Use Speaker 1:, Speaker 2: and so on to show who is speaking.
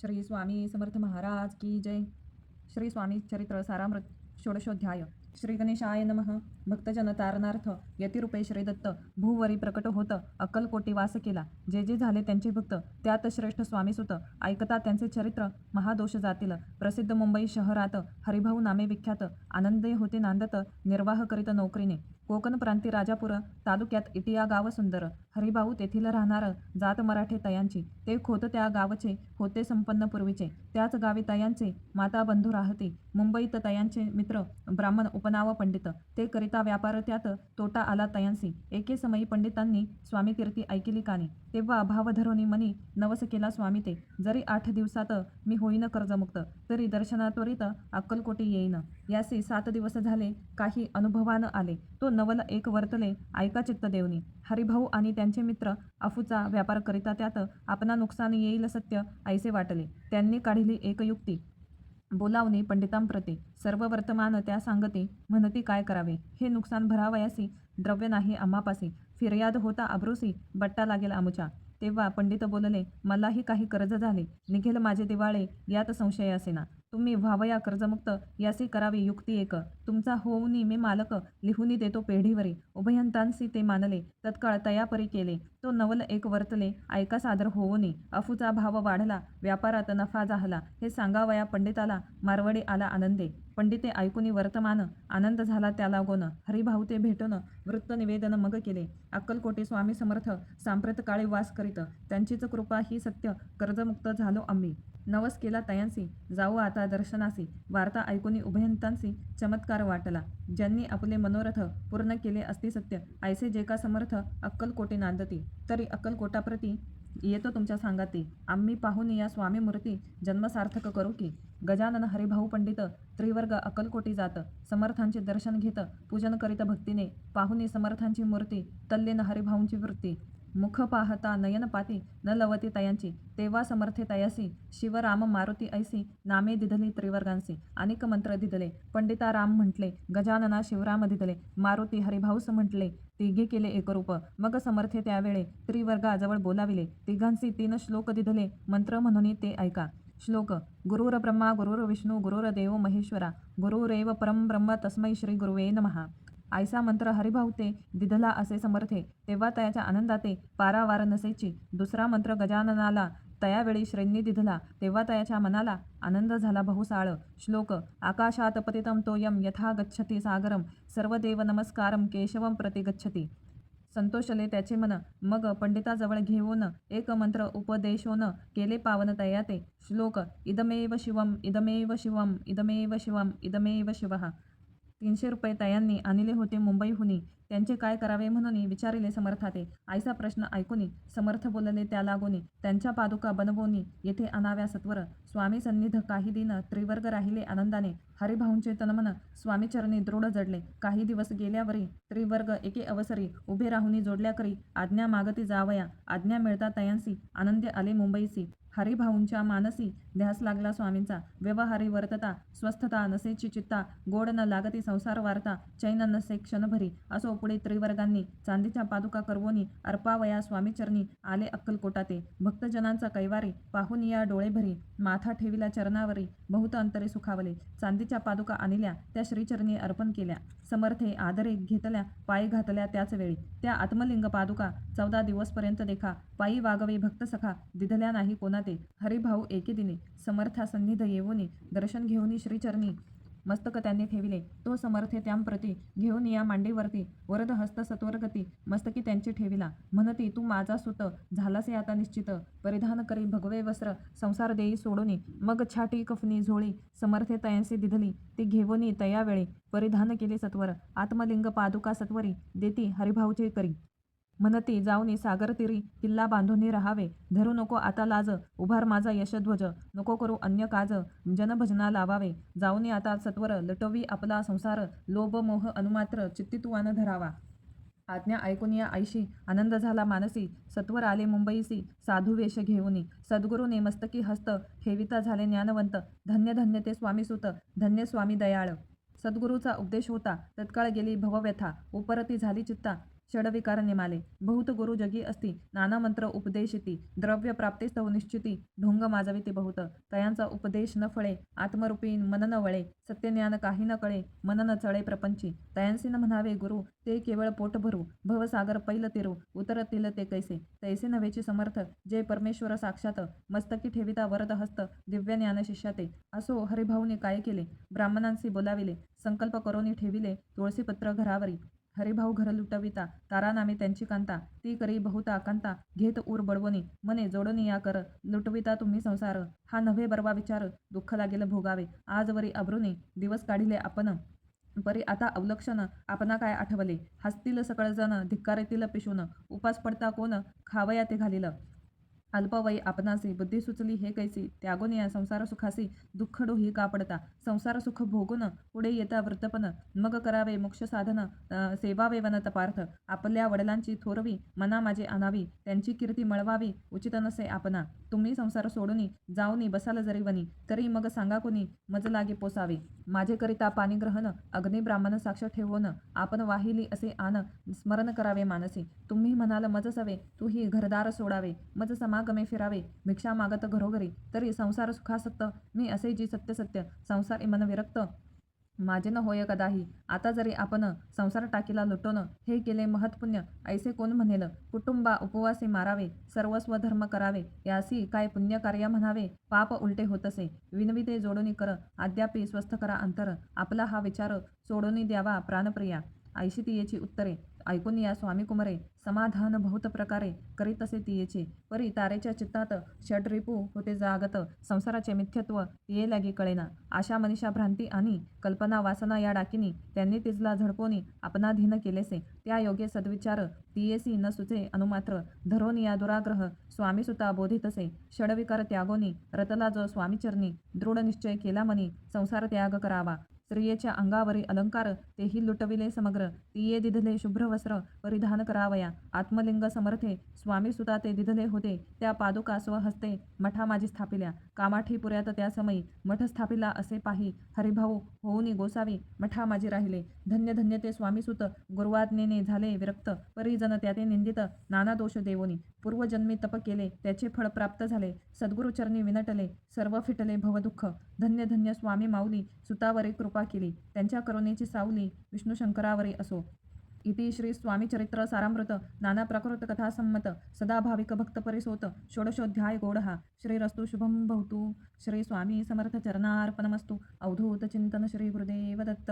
Speaker 1: श्री स्वामी समर्थ महाराज की जय. श्री स्वामी चरित्र सारामृत षोडशोध्याय. श्री गणेशाय नमः. भक्तजन तारणार्थ यतिरूपे श्रीदत्त भूवरी प्रकट होत अक्कलकोटी वास केला. जे जे झाले त्यांचे भक्त त्यात श्रेष्ठ स्वामीसुत ऐकता त्यांचे चरित्र महादोष जातील. प्रसिद्ध मुंबई शहरात हरिभाऊ नामे विख्यात आनंदे होते नांदत निर्वाह करीत नोकरीने. कोकण प्रांती राजापूर तालुक्यात इटिया गाव सुंदर. हरिभाऊ तेथील राहणार जात मराठे तयांची. ते खोत त्या गावचे होते संपन्न पूर्वीचे. त्याच गावी तयांचे माता बंधू राहते. मुंबईत तयांचे मित्र ब्राह्मण उपनाव पंडित. ते करीत व्यापार त्यात तोटा आला तयांसी. एके समयी पंडितांनी स्वामी तीर्थी ऐकिली कानी. तेव्हा अभावधरोनी मनी नवस केला स्वामी ते जरी आठ दिवसात मी होईन कर्जमुक्त तरी दर्शनात्वरित अक्कलकोटी येईन. यासी सात दिवस झाले काही अनुभवानं आले. तो नवल एक वर्तले ऐका चित्त देवनी हरिभाऊ आणि त्यांचे मित्र अफूचा व्यापार करिता त्यात आपणा नुकसान येईल सत्य ऐसे वाटले. त्यांनी काढिली एक युक्ती. बोलावणे पंडितांप्रते. सर्व वर्तमान त्या सांगते म्हणती काय करावे? हे नुकसान भरावयासी द्रव्य नाही आम्हापासी. फिर्याद होता अब्रुसी बट्टा लागेल आमुच्या. तेव्हा पंडित बोलले मलाही काही कर्ज झाले. निघेल माझे दिवाळे यात संशय असेना. तुम्ही व्हावया कर्जमुक्त यासी करावी युक्ती एक. तुमचा होऊनी मी मालक लिहूनी देतो पेढीवरी. उभयंतांसी ते मानले तत्काळ तयापरी केले. तो नवल एक वर्तले ऐका सादर होऊनी. अफूचा भाव वाढला व्यापारात नफा झाला. हे सांगावया पंडिताला मारवडे आला आनंदे. पंडिते ऐकूनी वर्तमान आनंद झाला त्याला गोन हरिभाऊ ते भेटून वृत्त निवेदन मग केले. अक्कलकोटे स्वामी समर्थ सांप्रत काळी वास करीत. त्यांचीच कृपा ही सत्य कर्जमुक्त झालो आम्ही. नवस केला तयांसी जाऊ आता दर्शनासी वार्ता ऐकूनी उभयंतांसी चमत्कार वाटला. ज्यांनी आपले मनोरथ पूर्ण केले असती सत्य ऐसे जे का समर्थ अक्कलकोटी नांदती. तरी अक्कलकोटाप्रती येतो तुमच्या सांगाती. आम्ही पाहून या स्वामी मूर्ती जन्मसार्थक करू की. गजानन हरिभाऊ पंडित त्रिवर्ग अक्कलकोटी जात समर्थांचे दर्शन घेत पूजन करीत भक्तीने पाहुनी समर्थांची मूर्ती तल्लीन हरिभाऊंची वृत्ती मुख पाहता नयनपाती न लवती तयांची तेव्हा समर्थे तयासी शिवराम मारुती ऐसी नामे दिधली त्रिवर्गांसी. अनेक मंत्र दिधले. पंडिता राम म्हटले गजानना शिवराम दिधले. मारुती हरिभाऊस म्हटले तिघे केले एकरूप. मग समर्थे त्यावेळे त्रिवर्गाजवळ बोलाविले. तिघांसी तीन श्लोक दिधले. मंत्र म्हणून ते ऐका. श्लोक गुरुर ब्रह्मा गुरुर विष्णू गुरुर देव महेश्वरा गुरुरेव परम ब्रह्म तस्मै श्री गुरुवे नमहा. आयसा मंत्र हरिभाऊ दिधला असे समर्थे. तेव्हा तयाच्या आनंदाते पारावार नसेची. दुसरा मंत्र गजाननाला तयावेळी श्रेणी दिधला. तेव्हा तयाच्या मनाला आनंद झाला बहुसाळ. श्लोक आकाशात पतितं तोयम यथा गच्छति सागरम सर्वदेव नमस्कारम केशवम प्रति गच्छति. संतोषले त्याचे मन. मग पंडिताजवळ घेऊन एक मंत्र उपदेशोन केले पावन तयाते. श्लोक इदमेव शिवम इदमेव शिवम इदमेव शिवम इदमेव शिवः. तीनशे रुपये तयांनी आणले होते मुंबईहुनी त्यांचे काय करावे म्हणून विचारिले समर्थाते. आईचा प्रश्न ऐकूनी समर्थ बोलले त्या लागोनी त्यांच्या पादुका बनवोनी येथे अनाव्या सत्वर. स्वामी सन्निध काही दिन त्रिवर्ग राहिले आनंदाने. हरिभाऊंचे तनमन स्वामीचरणी दृढ जडले. काही दिवस गेल्यावरी त्रिवर्ग एके अवसरी उभे राहुनी जोडल्या करी. आज्ञा मागती जावया. आज्ञा मिळता तयांसी. आनंदे आले मुंबईसी. हरिभाऊंच्या मानसी ध्यास लागला स्वामींचा. व्यवहारी वर्तता स्वस्थता नसेची चित्ता गोड न लागती संसार वार्ता चैन नसे क्षणभरी असो पुढे त्रिवर्गांनी चांदीच्या पादुका कर्वोनी अर्पावया स्वामीचरणी आले अक्कलकोटाते. भक्तजनांचा कैवारी पाहून या डोळे भरी माथा ठेविला चरणावरी बहुत अंतरे सुखावले. चांदीच्या पादुका आणल्या त्या श्रीचरणी अर्पण केल्या. समर्थे आदरे घेतल्या पायी घातल्या त्याच वेळी. त्या आत्मलिंग पादुका चौदा दिवसपर्यंत देखा. पायी वागवे भक्त सखा दिधल्या नाही कोणाते हरिभाऊ एके दिने समर्था सन्निध येऊनी दर्शन घेऊनी श्रीचरणी मस्तक त्यांनी ठेविले. तो समर्थे त्यांप्रती घेऊन या मांडीवरती वरद हस्त सत्वरगती मस्तकी त्यांची ठेविला. म्हणती तू माझा सुत झालासे आता निश्चित. परिधान करी भगवे वस्त्र संसार देई सोडोनी. मग छाटी कफनी झोळी समर्थे तयांसी दिधली. ती घेऊनी तयावेळी परिधान केले सत्वर. आत्मलिंग पादुका सत्वरी देती हरिभाऊचे करी. म्हणती जाऊनी सागर तिरी किल्ला बांधूनी राहावे. धरू नको आता लाज. उभार माझा यशध्वज. नको करू अन्य काज. जनभजना लावावे. जाऊनी आता सत्वर. लटवी आपला संसार. लोभ मोह अनुमात्र. चित्तित्वान धरावा. आज्ञा ऐकून या आईशी आनंद झाला मानसी. सत्वर आले मुंबईसी. साधू वेश घेऊनी सद्गुरूने मस्तकी हस्त. हेविता झाले ज्ञानवंत. धन्य धन्य ते स्वामीसुत. धन्य स्वामी दयाळ. सद्गुरूचा उपदेश होता. तत्काळ गेली भवव्यथा. उपरती झाली चित्ता. षडविकार निमाले बहुत गुरु जगी असती नाना मंत्र उपदेशिती द्रव्य प्राप्तीस्तव निश्चिती ढोंग माजविती बहुत. तयांचा उपदेश न फळे आत्मरूपी मन न वळे सत्यज्ञान काही न कळे मन न चळे प्रपंची. तयांसी न म्हणावे गुरु ते केवळ पोट भरू भवसागर पैल तिरू उतरतील ते कैसे. तैसे नव्हेचे समर्थ जे परमेश्वर साक्षात मस्तकी ठेविता वरद हस्त दिव्य ज्ञान शिष्याते. असो हरिभाऊने काय केले? ब्राह्मणांशी बोलाविले संकल्प करोनी ठेविले तुळशीपत्र घरावरी. हरे भाऊ घर लुटविता तारा नामे त्यांची कांता ती करी बहुता कांता घेत उर बडवणी मने जोडणी या कर लुटविता तुम्ही संसार हा नव्हे बरवा विचार दुःख लागेल भोगावे आजवरी अब्रुनी दिवस काढिले आपण परी आता अवलक्षण आपणा काय आठवले हसतील सकळजण धिक्कारेतील पिशून उपास पडता कोण खावया ते घालिलं अल्पवयी आपणासी बुद्धी सुचली हे कैसी? त्यागून या संसार सुखासी दुःख डोही का पडता संसार सुख भोगून पुढे येता वृत्तपण. मग करावे मोक्ष साधन सेवावे वन तपार्थ आपल्या वडिलांची थोरवी मना माझे आणावी. त्यांची कीर्ती मळवावी. उचित नसे आपणा. तुम्ही संसार सोडूनी जाऊनी बसाल जरी वनी तरी मग सांगा कुणी मज लागे पोसावे. माझे करिता पाणी ग्रहण अग्निब्राह्मण साक्ष ठेवून आपण वाहिली असे आन स्मरण करावे मानसी. तुम्ही म्हणाल मज सवे तू ही घरदार सोडावे. मज समागमे फिरावे भिक्षा मागत घरोघरी. तरी संसार सुखासक्त मी असे जी सत्य सत्य संसार मन विरक्त. माझे न होय कदाही. आता जरी आपण संसार टाकीला लुटोन हे केले महत्पुण्य ऐसे कोण म्हणेल? कुटुंबा उपवासे मारावे सर्वस्व धर्म करावे. यासी काय पुण्य कार्य म्हणावे? पाप उलटे होतसे. विनविते जोडणी कर अद्यापि स्वस्थ करा अंतर. आपला हा विचार सोडोनी द्यावा प्राणप्रिया. ऐशी तियेची उत्तरे. ऐकून या स्वामी कुमारे समाधान बहुत प्रकारे करीत असे तियेचे. परी तारेच्या चित्तात षड्रिपू होते जागत. संसाराचे मिथ्यत्व तिये लागी कळेना. आशा मनीषा भ्रांती आणि कल्पना वासना या डाकिनी त्यांनी तिजला झडपोनी आपणाधीन केलेसे. त्या योग्य सद्विचार तियेसी न सुचे अनुमात्र धरोनी या दुराग्रह स्वामी सुता बोधितसे. षडविकार त्यागोनी रतला जो स्वामीचरणी दृढ निश्चय केला मनी संसार त्याग करावा. स्त्रियेच्या अंगावरी अलंकार तेही लुटविले समग्र. तिये दिधले शुभ्र वस्त्र परिधान करावया. आत्मलिंग समर्थे स्वामी सुता ते दिधले होते. त्या पादुका स्वहस्ते मठा माझी स्थापिल्या. कामाठी पुऱ्यात त्या समयी मठ स्थापिला असे पाही हरिभाऊ होऊनी गोसावी मठा माझी राहिले. धन्य धन्य ते स्वामीसुत गुरुवाज्ञेने झाले विरक्त. परिजन त्या ते निंदित नाना दोष देवोनी. पूर्वजन्मी तप केले त्याचे फळ प्राप्त झाले. सद्गुरुचरणी विनटले सर्व फिटले भवदुःख. धन्य धन्य स्वामी माऊली सुतावरी कृप केली. त्यांच्या करुणेची सावली विष्णुशंकरावरी असो. इति श्री स्वामीचरित्र सारामृत नाना प्रकृत कथासंमत सदा भाविक भक्त परिसोत षोडशोध्याय गोडहा. श्रीरस्तु शुभम भवतु. श्री स्वामी समर्थ चरणार्पणमस्तु. अवधूत चिंतन श्री गुरुदेव दत्त.